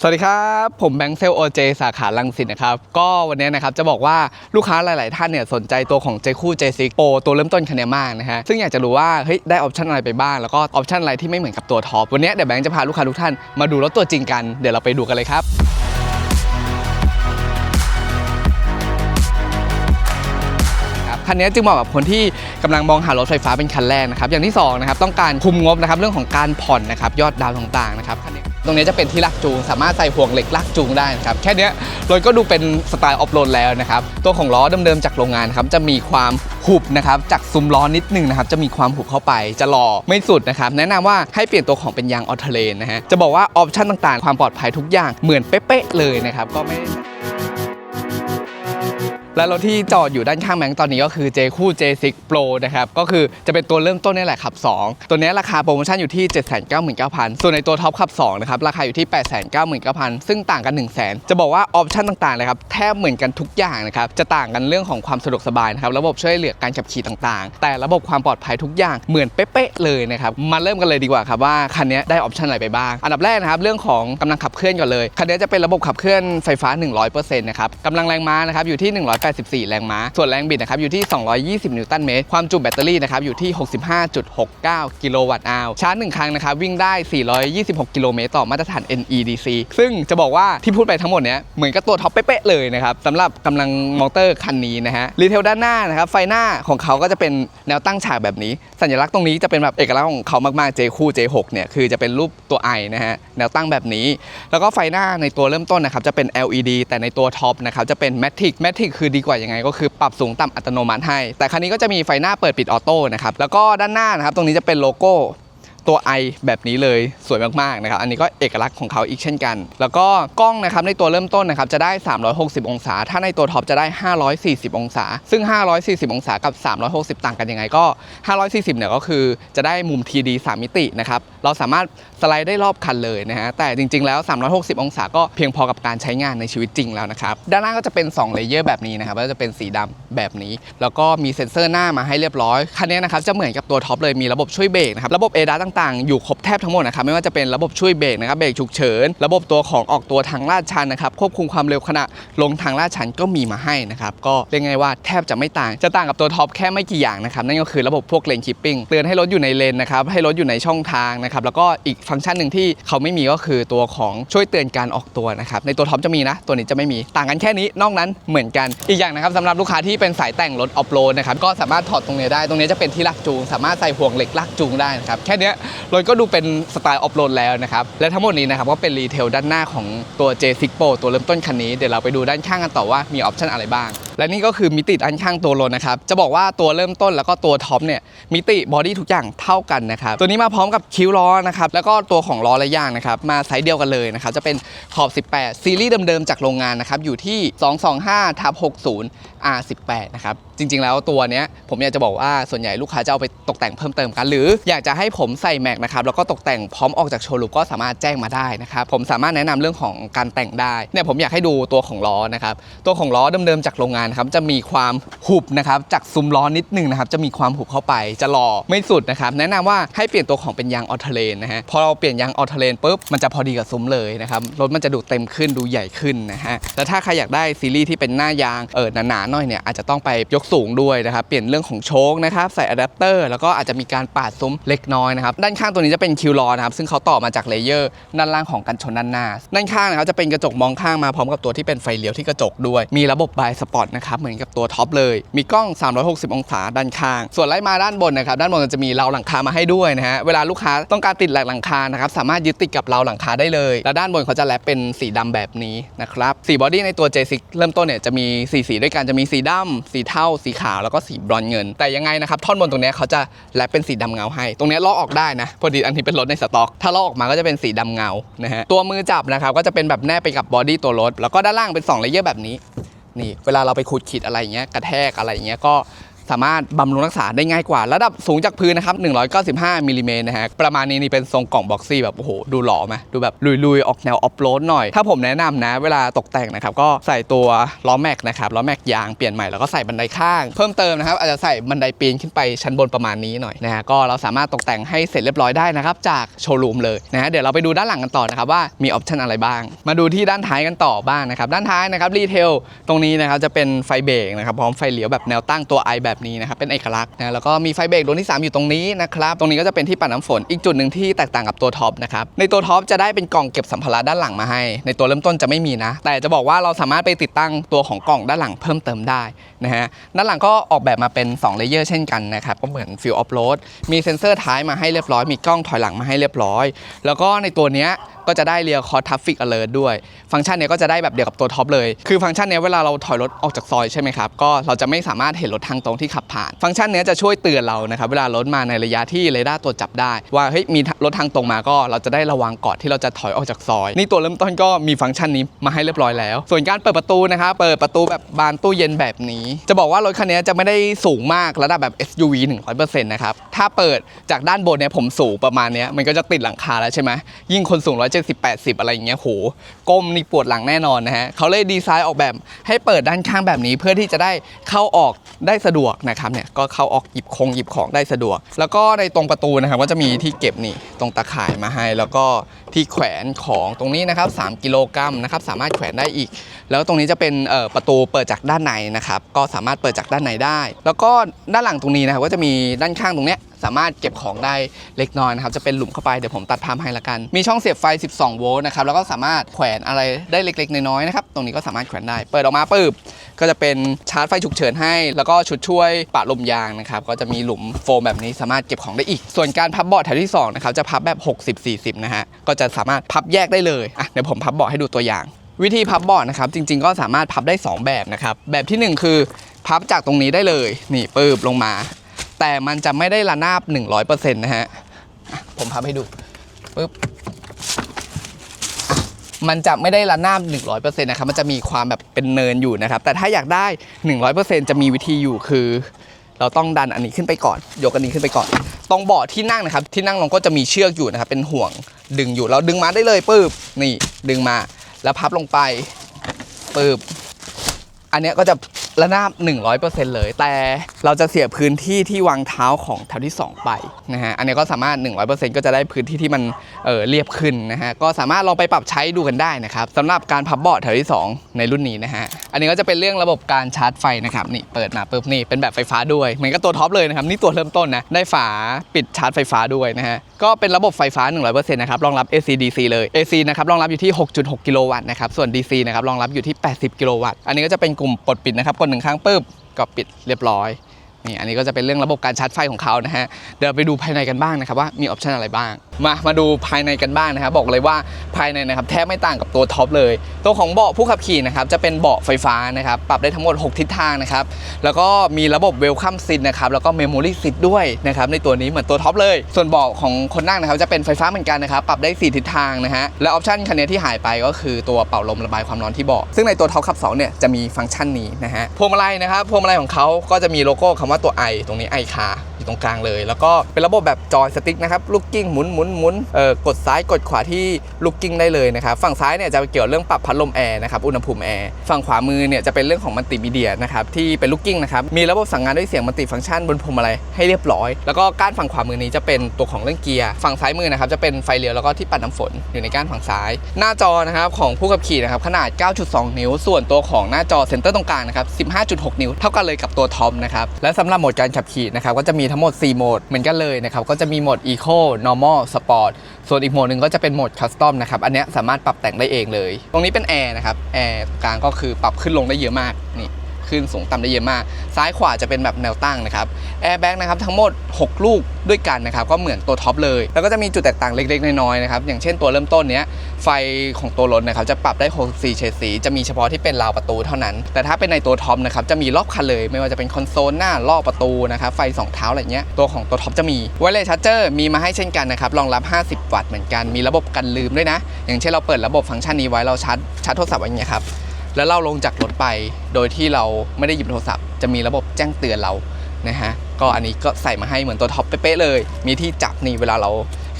สวัสดีครับ ผมแบงค์เซลโอเจสาขาลังสิตนะครับ ก็วันนี้นะครับจะบอกว่าลูกค้าหลาย ๆ ท่านเนี่ยสนใจตัวของ j คู่ J6 Pro ตัวเริ่มต้นคันนี้มากนะฮะซึ่งอยากจะรู้ว่าเฮ้ยได้ออปชันอะไรไปบ้าง แล้วก็ออปชันอะไรที่ไม่เหมือนกับตัวท็อปวันนี้เดี๋ยวแบงค์จะพาลูกค้าทุกท่านมาดูรถตัวจริงกันเดี๋ยวเราไปดูกันเลยครับคันนี้จึงเหมาะกับคนที่กำลังมองหารถไฟฟ้าเป็นคันแรกนะครับอย่างที่สองนะครับต้องการคุมงบนะครับเรื่องของการผ่อนนะครับยอดดาวน์ต่าง ๆ นะครับคันนี้ ตรงนี้จะเป็นที่ลากจูง สามารถใส่ห่วงเหล็กลากจูงได้นะครับแค่นี้รถก็ดูเป็นสไตล์ออฟโรดแล้วนะครับตัวของล้อเดิมๆจากโรงงานครับจะมีความหุบนะครับจากซุ้มล้อนิดนึงนะครับจะมีความหุบเข้าไปจะหล่อไม่สุดนะครับแนะนำว่าให้เปลี่ยนตัวของเป็นยางออเทเลนนะฮะจะบอกว่าออปชั่นต่างๆ ความปลอดภัยทุกอย่างเหมือนเป๊ะๆเลยนะครับก็ไม่ และรถที่จอดอยู่ด้านข้างแบงค์ตอนนี้ก็คือ J คู่ J6 Pro นะครับก็คือจะเป็นตัวเริ่มต้นนี่แหละขับ 2 ตัวนี้ราคาโปรโมชั่นอยู่ที่ 799,000 ส่วนในตัวท็อปขับ2นะครับราคาอยู่ที่ 899,000 ซึ่งต่างกัน 1 0 0 0 0แจะบอกว่าออปชั่นต่างๆนะครับแทบเหมือนกันทุกอย่างนะครับจะต่างกันเรื่องของความสะดวกสบายนะครับระบบช่วยเหลือการขับขี่ต่างๆ แต่ระบบความปลอดภัยทุกอย่างเหมือนเป๊ะๆเลยนะครับมาเริ่มกันเลยดีกว่าครับว่าคันนี้ได้ออปชั่นอะไรไปบ้างอันดับแรกนะครับเรื่องของกำลังขับเคลื่อนก่อนเลยคันนี้จะเป็นระบบขับเคลื่อนไฟฟ้า 100%นะครับกำลังแรงม้านะครับอยู่ที่184 แรงม้า ส่วนแรงบิดนะครับอยู่ที่ 220 นิวตันเมตร ความจุแบตเตอรี่นะครับอยู่ที่ 65.69 กิโลวัตต์อาวชาร์จหนึ่งครั้งนะครับวิ่งได้ 426 กิโลเมตรต่อมาตรฐาน NEDC ซึ่งจะบอกว่าที่พูดไปทั้งหมดเนี้ยเหมือนกับตัวท็อปเป๊ะเลยนะครับสำหรับกำลังมอเตอร์คันนี้นะฮะรีเทลด้านหน้านะครับไฟหน้าของเขาก็จะเป็นแนวตั้งฉากแบบนี้ สัญลักษณ์ตรงนี้จะเป็นแบบเอกลักษณ์ของเขามากๆ J คู่ J6 เนี่ยคือจะเป็นรูปตัว I นะฮะแนวตั้งแบบนี้ แล้วก็ไฟหน้าในตัวเริ่มต้นนะครับจะเป็น LED แต่ในตัวท็อปนะครับจะเป็น Matic Matic คือดีกว่ายังไง ก็คือปรับสูงต่ำอัตโนมัติให้ แต่คันนี้ก็จะมีไฟหน้าเปิดปิดออโต้นะครับแล้วก็ด้านหน้านะครับตรงนี้จะเป็นโลโก้ ตัว i แบบนี้เลยสวยมากๆนะครับอันนี้ก็เอกลักษณ์ของเขาอีกเช่นกัน แล้วก็กล้องนะครับในตัวเริ่มต้นนะครับจะได้ 360 องศา ถ้าในตัวท็อปจะได้ 540 องศา ซึ่ง 540 องศากับ 360 ต่างกันยังไงก็ 540 เนี่ยก็คือจะได้มุม TD 3 มิตินะครับเราสามารถสไลด์ได้รอบคันเลยนะฮะแต่จริงๆแล้ว 360 องศาก็เพียงพอกับการใช้งานในชีวิตจริงแล้วนะครับด้านล่างก็จะเป็น2เลเยอร์แบบนี้นะครับก็จะเป็นสีดำแบบนี้ แล้วก็มีเซ็นเซอร์หน้ามาให้เรียบร้อยคันนี้นะครับจะเหมือนกับตัวท็อปเลยมีระบบช่วยเบรกนะครับระบบ ADAS ต่างๆ อยู่ครบแทบทั้งหมดนะครับไม่ว่าจะเป็นระบบช่วยเบรกนะครับเบรกฉุกเฉิน ระบบตัวของออกตัวทางลาดชันนะครับควบคุมความเร็วขณะลงทางลาดชันก็มีมาให้นะครับก็เรียกไงว่าแทบจะไม่ต่าง จะต่างกับตัวท็อปแค่ไม่กี่อย่างนะครับนั่นก็คือระบบพวกเลนคิปปิ้งเตือนให้รถอยู่ในเลนนะครับให้รถอยู่ในช่องทางนะครับแล้วก็อีกฟังก์ชันหนึ่งที่เขาไม่มีก็คือตัวของช่วยเตือนการออกตัวนะครับในตัวท็อปจะมีนะ ตัวนี้จะไม่มีต่างกันแค่นี้นอกนั้นเหมือนกัน อีกอย่างนะครับสำหรับลูกค้าที่เป็นสายแต่งรถออฟโรดนะครับก็สามารถถอดตรงนี้ได้ตรงนี้จะเป็นที่ลากจูง สามารถใส่ห่วงเหล็กลากจูงได้นะครับแค่นี้รถก็ดูเป็นสไตล์ออฟโรดแล้วนะครับ และทั้งหมดนี้นะครับก็เป็นรีเทลด้านหน้าของตัว J6 Pro ตัวเริ่มต้นคันนี้ เดี๋ยวเราไปดูด้านข้างกันต่อว่ามีออปชันอะไรบ้าง และนี่ก็คือมิติด้านข้างตัวรถนะครับ จะบอกว่าตัวเริ่มต้นแล้วก็ตัวท็อปเนี่ยมิติบอดี้ทุกอย่างเท่ากันนะครับ ตัวนี้มาพร้อมกับคิ้วล้อนะครับ แล้วก็ตัวของล้อและยางนะครับ มาไซส์เดียวกันเลยนะครับ จะเป็นขอบ 18 ซีรีส์เดิมๆจากโรงงานนะครับ อยู่ที่ 225ทับ60 R18 นะครับ จริงๆแล้วตัวเนี้ยผมอยากจะบอกว่าส่วนใหญ่ลูกค้าจะเอาไปตกแต่งเพิ่มเติมกัน หรืออยากจะให้ผมใส่แม็กนะครับแล้วก็ตกแต่งพร้อมออกจากโชว์รูมก็สามารถแจ้งมาได้นะครับผมสามารถแนะนำเรื่องของการแต่งได้เนี่ยผมอยากให้ดูตัวของล้อนะครับตัวของล้อเดิมๆจากโรงงานครับจะมีความหุบนะครับจากซุ้มล้อนิดนึงนะครับจะมีความหุบเข้าไปจะหล่อไม่สุดนะครับแนะนำว่าให้เปลี่ยนตัวของเป็นยางออเทเลนนะฮะพอเราเปลี่ยนยางออเทเลนปุ๊บมันจะพอดีกับซุ้มเลยนะครับรถมันจะดูเต็มขึ้นดูใหญ่ขึ้นนะฮะแล้วถ้าใครอยากได้ซีรีส์ที่เป็นหน้ายางเออหนาๆหน่อยเนี่ยอาจจะต้องไปยกสูงด้วยนะครับเปลี่ยนเรื่องของโชคนะครับใส่อะแดปเตอร์แล้วก็อาจจะมีการปาดซุ้มเล็กน้อยนะครับด้านข้างตัวนี้จะเป็นคิวล้อนะครับซึ่งเขาต่อมาจากเลเยอร์ด้านล่างของกันชนด้านหน้าด้านข้างนะครับจะเป็นกระจกมองข้างมาพร้อมกับตัวที่เป็นไฟเลี้ยวที่กระจกด้วย มีระบบบายสปอร์ตนะครับเหมือนกับตัวท็อปเลย มีกล้อง 360 องศาด้านข้าง ส่วนไล่มาด้านบนนะครับด้านบนจะมีราวหลังคามาให้ด้วยนะฮะเวลาลูกค้าต้องการติดหลังคานะครับสามารถยึดติดกับราวหลังคาได้เลย และด้านบนเขาจะแลปเป็นสีดำแบบนี้นะครับสีบอดี้ในตัว J6 เริ่มต้นเนี่ยจะมีสีสีด้วยกันจะมีสีดำสีเทาสีขาวแล้วก็สีบรอนเงิน แต่ยังไงนะครับท่อนบนตรงเนี้ยเขาจะแลปเป็นสีดำเงาให้ ตรงเนี้ยลอกออกได้นะพอดีอันนี้เป็นรถในสต็อก ถ้าลอกออกมาก็จะเป็นสีดำเงานะฮะตัวมือจับนะครับก็จะเป็นแบบแนบไปกับบอดี้ตัวรถแล้วก็ด้านล่างเป็น2เลเยอร์แบบนี้ นี่เวลาเราไปขูดขีดอะไรอย่างเงี้ยกระแทกอะไรอย่างเงี้ยก็ สามารถบำรุงรักษาได้ง่ายกว่า ระดับสูงจากพื้นนะครับ 195มิลลิเมตรนะฮะ ประมาณนี้นี่เป็นทรงกล่องบ็อกซี่แบบโอ้โหดูหล่อไหมดูแบบลุยๆ ออกแนวออฟโรดหน่อย ถ้าผมแนะนำนะ เวลาตกแต่งนะครับ ก็ใส่ตัวล้อแม็กนะครับล้อแม็กยางเปลี่ยนใหม่แล้วก็ใส่บันไดข้าง เพิ่มเติมนะครับอาจจะใส่บันไดปีนขึ้นไปชั้นบนประมาณนี้หน่อยนะฮะก็เราสามารถตกแต่งให้เสร็จเรียบร้อยได้นะครับจากโชว์รูมเลยนะฮะเดี๋ยวเราไปดูด้านหลังกันต่อนะครับว่ามีออปชันอะไรบ้าง มาดูที่ด้านท้ายกันต่อบ้างนะครับด้านท้ายนะครับรีเทลตรงนี้นะครับจะเป็นไฟเบรกนะครับพร้อมไฟเลี้ยวแบบแนวตั้งตัว I แบบนี้นะครับเป็นเอกลักษณ์นะแล้วก็มีไฟเบรกดวงที่ 3 อยู่ตรงนี้นะครับตรงนี้ก็จะเป็นที่ปัดน้ำฝนอีกจุดหนึ่งที่แตกต่างกับตัวท็อปนะครับในตัวท็อปจะได้เป็นกล่องเก็บสัมภาระด้านหลังมาให้ ในตัวเริ่มต้นจะไม่มีนะ แต่จะบอกว่าเราสามารถไปติดตั้งตัวของกล่องด้านหลังเพิ่มเติมได้นะฮะด้านหลังก็ออกแบบมาเป็น2เลเยอร์เช่นกันนะครับก็เหมือนฟิลออฟโรดมีเซ็นเซอร์ท้ายมาให้เรียบร้อยมีกล้องถอยหลังมาให้เรียบร้อย แล้วก็ในตัวเนี้ยก็จะได้เรียคอร์ทัฟฟิกอเลอร์ด้วย ฟังก์ชันเนี้ยก็จะได้แบบเดียวกับตัวท็อปเลย คือฟังก์ชันเนี้ยเวลาเราถอยรถออกจากซอยใช่ไหมครับ ก็เราจะไม่สามารถเห็นรถทางตรงที่ขับผ่าน ฟังก์ชันเนี้ยจะช่วยเตือนเรานะครับเวลารถมาในระยะที่เรดาร์ตรวจจับได้ ว่าเฮ้ยมีรถทางตรงมาก็เราจะได้ระวังก่อนที่เราจะถอยออกจากซอย นี่ตัวเริ่มต้นก็มีฟังก์ชันนี้มาให้เรียบร้อยแล้ว ส่วนการเปิดประตูนะครับเปิดประตูแบบบานตู้เย็นแบบนี้ จะบอกว่ารถคันนี้จะไม่ได้สูงมากระดับแบบ SUV 100%นะครับถ้าเปิดจากด้านบนเนี่ยผมสูงประมาณเนี้ยมันก็จะติดหลังคาแล้วใช่ไหมยิ่งคนสูง 170 80 อะไรอย่างเงี้ยโหก้มนี่ปวดหลังแน่นอนนะฮะเขาเลยดีไซน์ออกแบบให้เปิดด้านข้างแบบนี้เพื่อที่จะได้เข้าออกได้สะดวกนะครับเนี่ยก็เข้าออกหยิบคงหยิบของได้สะดวก แล้วก็ในตรงประตูนะครับก็จะมีที่เก็บนี่ตรงตาข่ายมาให้ แล้วก็ ที่แขวนของตรงนี้นะครับ3กิโลกรัมนะครับสามารถแขวนได้อีก แล้วตรงนี้จะเป็นประตูเปิดจากด้านในนะครับก็สามารถเปิดจากด้านในได้ แล้วก็ด้านหลังตรงนี้นะครับก็จะมีด้านข้างตรงเนี้ยสามารถเก็บของได้เล็กน้อยนะครับจะเป็นหลุมเข้าไปเดี๋ยวผมตัดภาพให้ละกัน มีช่องเสียบไฟ 12 โวลต์นะครับแล้วก็สามารถแขวนอะไรได้เล็ก ๆ น้อยๆนะครับตรงนี้ก็สามารถแขวนได้ เปิดออกมาปึ๊บก็จะเป็นชาร์จไฟฉุกเฉินให้ แล้วก็ชุดช่วยปะลมยางนะครับก็จะมีหลุมโฟมแบบนี้สามารถเก็บของได้อีก ส่วนการพับเบาะแถวที่สองนะครับจะพับแบบ 60-40นะฮะก็จะสามารถพับแยกได้เลยอะเดี๋ยวผมพับเบาะให้ดูตัวอย่าง วิธีพับเบาะนะครับจริง ๆ ก็สามารถพับได้ 2 แบบนะครับแบบทีหนึ่1 คือพับจากตรงนี้ได้เลยนี่ปึ๊บลงมา แต่มันจะไม่ได้ระนาบ 100%นะฮะอะผมพับให้ดูปึ๊บมันจะไม่ได้ระนาบ 100%นะครับมันจะมีความแบบเป็นเนินอยู่นะครับ แต่ถ้าอยากได้ 100%จะมีวิธีอยู่คือ เราต้องดันอันนี้ขึ้นไปก่อน ยกอันนี้ขึ้นไปก่อน ตรงเบาะที่นั่งนะครับ ที่นั่งลงก็จะมีเชือกอยู่นะครับ เป็นห่วงดึงอยู่เราดึงมาได้เลยปึ๊บนี่ดึงมาแล้วพับลงไปปึ๊บอันนี้ก็จะ ระนาบ 100%เลย แต่เราจะเสียพื้นที่ที่วางเท้าของแถวที่ 2 ไปนะฮะอันนี้ก็สามารถ 100%ก็จะได้พื้นที่ที่มันเออเรียบขึ้นนะฮะก็สามารถลองไปปรับใช้ดูกันได้นะครับสำหรับการพับเบาะแถวที่ 2 ในรุ่นนี้นะฮะอันนี้ก็จะเป็นเรื่องระบบการชาร์จไฟนะครับนี่เปิดมาปุ๊บนี่เป็นแบบไฟฟ้าด้วยเหมือนกับตัวท็อปเลยนะครับนี่ตัวเริ่มต้นนะได้ฝาปิดชาร์จไฟฟ้าด้วยนะฮะก็เป็นระบบไฟฟ้า 100%นะครับรองรับ AC DC เลย AC นะครับรองรับอยู่ที่ 6.6 กิโลวัตต์นะครับส่วน DC นะครับรองรับอยู่ที่ 80 กิโลวัตต์อันนี้ก็จะเป็นกลุ่มปลดปิดนะครับกดหนึ่งครั้งปุ๊บก็ปิดเรียบร้อย นี่อันนี้ก็จะเป็นเรื่องระบบการชาร์จไฟของเขานะฮะเดี๋ยวไปดูภายในกันบ้างนะครับว่ามีออปชันอะไรบ้าง มามาดูภายในกันบ้างนะครับบอกเลยว่าภายในนะครับแทบไม่ต่างกับตัวท็อปเลย ตัวของเบาะผู้ขับขี่นะครับจะเป็นเบาะไฟฟ้านะครับปรับได้ทั้งหมด 6 ทิศทางนะครับแล้วก็มีระบบเวลคัมซินนะครับแล้วก็เมมโมรี่ซิดด้วยนะครับในตัวนี้เหมือนตัวท็อปเลย ส่วนเบาะของคนนั่งนะครับจะเป็นไฟฟ้าเหมือนกันนะครับปรับได้ 4 ทิศทางนะฮะและออปชันคันนี้ที่หายไปก็คือตัวเป่าลมระบายความร้อนที่เบาะซึ่งในตัวท็อปขับ2เนี่ยจะมีฟังก์ชันนี้นะฮะพวงมาลัยนะครับพวงมาลัยของเขาก็จะมีโลโก้คำว่าตัว i ตรงนี้ i คา อยู่ตรงกลางเลย แล้วก็เป็นระบบแบบจอยสติ๊กนะครับลูกกิ้งหมุนหมุนหมุนเอ่อกดซ้ายกดขวาที่ลูกกิ้งได้เลยนะครับฝั่งซ้ายเนี่ยจะเกี่ยวเรื่องปรับพัดลมแอร์นะครับอุณหภูมิแอร์ฝั่งขวามือเนี่ยจะเป็นเรื่องของมัลติมีเดียนะครับที่เป็นลูกกิ้งนะครับมีระบบสั่งงานด้วยเสียงมัลติฟังก์ชันบนพวงมาลัยให้เรียบร้อย แล้วก็ก้านฝั่งขวามือนี้จะเป็นตัวของเรื่องเกียร์ฝั่งซ้ายมือนะครับจะเป็นไฟเลี้ยวแล้วก็ที่ปัดน้ำฝนอยู่ในก้านฝั่งซ้าย หน้าจอนะครับของผู้ขับขี่นะครับขนาด 9.2 นิ้ว ส่วนตัวของหน้าจอเซ็นเตอร์ตรงกลางนะครับ15.6 นิ้วเท่ากันเลยกับตัวทอปนะครับและสำหรับโหมดการขับขี่นะครับก็จะมีทั้งหมด 4 โหมดเหมือนกันเลยนะครับ ก็จะมีโหมด Eco Normal Sport ส่วนอีกโหมดหนึ่งก็จะเป็นโหมด Custom นะครับ อันนี้สามารถปรับแต่งได้เองเลย ตรงนี้เป็นแอร์นะครับ แอร์กลางก็คือปรับขึ้นลงได้เยอะมากนี่ ขึ้นสูงต่ำได้เยอะมาก ซ้ายขวาจะเป็นแบบแนวตั้งนะครับแอร์แบ็กนะครับทั้งหมด 6 ลูกด้วยกันนะครับก็เหมือนตัวท็อปเลย แล้วก็จะมีจุดแตกต่างเล็กๆ น้อยๆนะครับอย่างเช่นตัวเริ่มต้นเนี้ยไฟของตัวรถนะครับจะปรับได้ 64 เฉดสีจะมีเฉพาะที่เป็นราวประตูเท่านั้น แต่ถ้าเป็นในตัวท็อปนะครับจะมีรอบคันเลย ไม่ว่าจะเป็นคอนโซลหน้ารอบประตูนะครับไฟสองเท้าอะไรเงี้ยตัวของตัวท็อปจะมีไวเลสชาร์เจอร์มีมาให้เช่นกันนะครับรองรับ 50 วัตต์เหมือนกันมีระบบกันลืมด้วยนะ อย่างเช่นเราเปิดระบบฟังก์ชันนี้ไว้เราชาร์จชาร์จโทรศัพท์อย่างเงี้ยครับ แล้วเราลงจากรถไป โดยที่เราไม่ได้หยิบโทรศัพท์ จะมีระบบแจ้งเตือนเรานะฮะก็อันนี้ก็ใส่มาให้เหมือนตัวท็อปเป๊ะเลย มีที่จับนี่เวลาเรา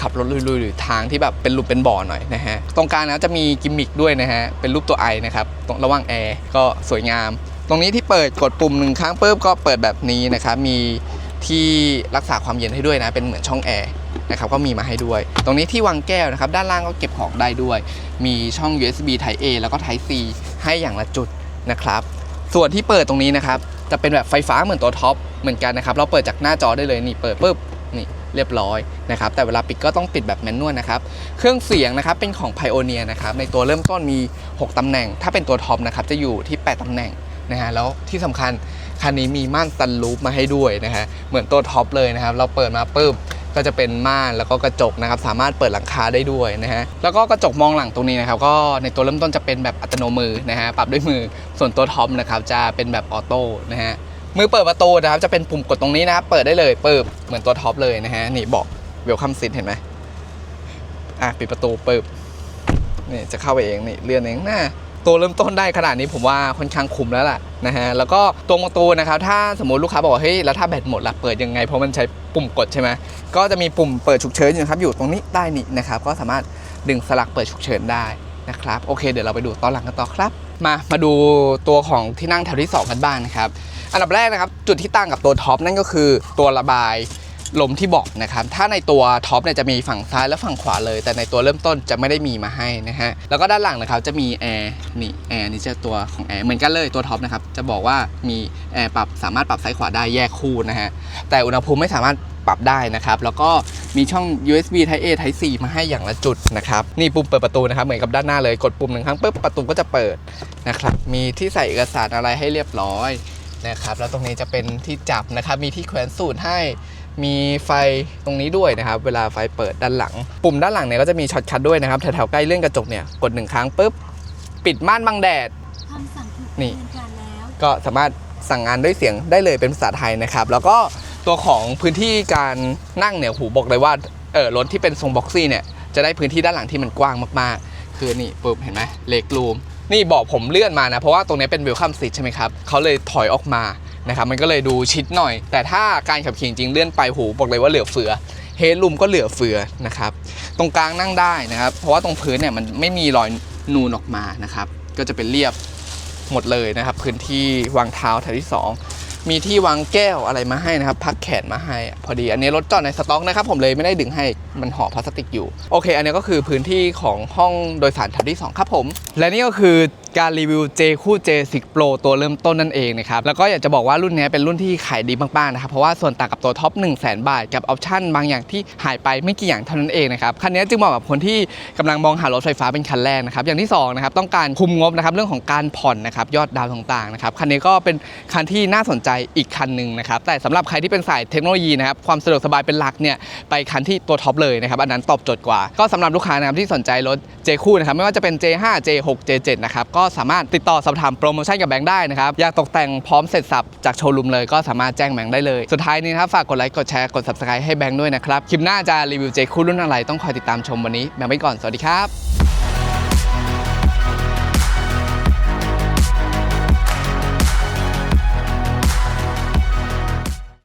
ขับรถลุยๆหรือทางที่แบบเป็นรูปเป็นบ่อหน่อยนะฮะตรงกลางนะจะมีกิมมิคด้วยนะฮะเป็นรูปตัวไอนะครับตรงระหว่างแอร์ก็สวยงาม ตรงนี้ที่เปิดกดปุ่มหนึ่งครั้งปุ๊บก็เปิดแบบนี้นะครับมีที่รักษาความเย็นให้ด้วยนะ เป็นเหมือนช่องแอร์นะครับก็มีมาให้ด้วย ตรงนี้ที่วางแก้วนะครับ ด้านล่างก็เก็บของได้ด้วย มีช่อง USB Type A แล้วก็ Type C ให้อย่างละจุดนะครับ ส่วนที่เปิดตรงนี้นะครับ จะเป็นแบบไฟฟ้าเหมือนตัวท็อปเหมือนกันนะครับ เราเปิดจากหน้าจอได้เลยนี่เปิดปุ๊บนี่เรียบร้อยนะครับ แต่เวลาปิดก็ต้องปิดแบบแมนนวลนะครับ เครื่องเสียงนะครับเป็นของ Pioneer นะครับ ในตัวเริ่มต้นมี 6 ตำแหน่ง ถ้าเป็นตัวท็อปนะครับจะอยู่ที่ 8 ตำแหน่งนะฮะ แล้วที่สำคัญคันนี้มีม่านซันรูฟมาให้ด้วยนะฮะ เหมือนตัวท็อปเลยนะครับ เราเปิดมาปุ๊บ ก็จะเป็นม่านแล้วก็กระจกนะครับสามารถเปิดหลังคาได้ด้วยนะฮะแล้วก็กระจกมองหลังตรงนี้นะครับก็ในตัวเริ่มต้นจะเป็นแบบอัตโนมือนะฮะปรับด้วยมือส่วนตัวท็อปนะครับจะเป็นแบบออโต้นะฮะมือเปิดประตูนะครับจะเป็นปุ่มกดตรงนี้นะครับเปิดได้เลยเปิบเหมือนตัวท็อปเลยนะฮะนี่บอกเวลคัมซิ t เห็นไหมอะปิดประตูเปิบนี่จะเข้าไปเองนี่เลื่อนเองน่า ตัวเริ่มต้นได้ขนาดนี้ผมว่าค่อนข้างคุ้มแล้วล่ะนะฮะแล้วก็ตัวประตูนะครับถ้าสมมติลูกค้าบอกเฮ้ยแล้วถ้าแบตหมดล่ะเปิดยังไง เพราะมันใช้ปุ่มกดใช่ไหมก็จะมีปุ่มเปิดฉุกเฉินอยู่ครับอยู่ตรงนี้ใต้นี้นะครับก็สามารถดึงสลักเปิดฉุกเฉินได้นะครับโอเคเดี๋ยวเราไปดูตอนหลังกันต่อครับ มามาดูตัวของที่นั่งแถวที่สองกันบ้างนะครับอันดับแรกนะครับจุดที่ต่างกับตัวท็อปนั่นก็คือตัวระบาย ลมที่บอกนะครับถ้าในตัวท็อปเนี่ยจะมีฝั่งซ้ายและฝั่งขวาเลย แต่ในตัวเริ่มต้นจะไม่ได้มีมาให้นะฮะแล้วก็ด้านหลังนะครับจะมีแอร์นี่แอร์นี่จะตัวของแอร์เหมือนกันเลยตัวท็อปนะครับจะบอกว่ามีแอร์ปรับสามารถปรับซ้ายขวาได้แยกคู่นะฮะแต่อุณหภูมิไม่สามารถปรับได้นะครับ แล้วก็มีช่อง USB Type A Type C มาให้อย่างละจุดนะครับ นี่ปุ่มเปิดประตูนะครับ เหมือนกับด้านหน้าเลย กดปุ่มหนึ่งครั้งปุ๊บประตูก็จะเปิดนะครับ มีที่ใส่เอกสารอะไรให้เรียบร้อยนะครับ แล้วตรงนี้จะเป็นที่จับนะครับ มีที่แขวนสูตรให้ มีไฟตรงนี้ด้วยนะครับ เวลาไฟเปิดด้านหลัง ปุ่มด้านหลังเนี่ยก็จะมีช็อตคัทด้วยนะครับ แถวๆใกล้เลื่อนกระจกเนี่ยกดหนึ่งครั้งปุ๊บ ปิดม่านบังแดดคำสั่งถูกนี่ดำเนินการแล้วก็สามารถสั่งงานด้วยเสียงได้เลยเป็นภาษาไทยนะครับ แล้วก็ตัวของพื้นที่การนั่งเนี่ยหูบอกเลยว่าเออรถที่เป็นทรงบ็อกซี่เนี่ยจะได้พื้นที่ด้านหลังที่มันกว้างมากๆ คือนี่ปุ๊บเห็นไหมเล็กรูมนี่บอกผมเลื่อนมานะ เพราะว่าตรงนี้เป็นเวลคัมซีทใช่ไหมครับเขาเลยถอยออกมา นะครับมันก็เลยดูชิดหน่อย แต่ถ้าการขับขี่จริงเลื่อนไปหูบอกเลยว่าเหลือเฟือเฮดรูมก็เหลือเฟือนะครับตรงกลางนั่งได้นะครับ เพราะว่าตรงพื้นเนี่ยมันไม่มีรอยนูนออกมานะครับ ก็จะเป็นเรียบหมดเลยนะครับ พื้นที่วางเท้าแถวที่ 2 มีที่วางแก้วอะไรมาให้นะครับ พักแขนมาให้ พอดีอันนี้รถจอดในสต็อกนะครับ ผมเลยไม่ได้ดึงให้ มันห่อพลาสติกอยู่ โอเค อันนี้ก็คือพื้นที่ของห้องโดยสารแถวที่ 2 ครับผม และนี่ก็คือการรีวิว J คู่ J6 Pro ตัวเริ่มต้นนั่นเองนะครับ แล้วก็อยากจะบอกว่ารุ่นนี้เป็นรุ่นที่ขายดีมากๆนะครับ เพราะว่าส่วนต่างกับตัวท็อป 1 0 0 0 0 0 บาท กับออปชั่นบางอย่างที่หายไปไม่กี่อย่างเท่านั้นเองนะครับ คันนี้จึงเหมาะกับคนที่กำลังมองหารถไฟฟ้าเป็นคันแรกนะครับ อย่างที่สองนะครับต้องการคุมงบนะครับเรื่องของการผ่อนนะครับยอดดาวน์ต่างๆนะครับคันนี้ก็เป็นคันที่น่าสนใจอีกคันหนึ่งนะครับแต่สำหรับใครที่เป็นสายเทคโนโลยีนะครับความสะดวกสบายเป็นหลักเนี่ยไปคันที่ตัวท็อปเลยนะครับอันนั้นตอบโจทย์กว่า ก็สำหรับลูกค้านะครับที่สนใจรถ J คู่นะครับไม่ว่าจะเป็น J5 J6 J7 นะครับก็สามารถติดต่อสอบถามโปรโมชั่นกับแบงค์ได้นะครับอยากตกแต่งพร้อมเสร็จสับจากโชว์รูมเลยก็สามารถแจ้งแบงค์ได้เลย สุดท้ายนี้นะครับฝากกดไลค์กดแชร์กด subscribe ให้แบงค์ด้วยนะครับคลิปหน้าจะรีวิว J คู่รุ่นอะไรต้องคอยติดตามชมวันนี้แบงค์ไปก่อนสวัสดีครับ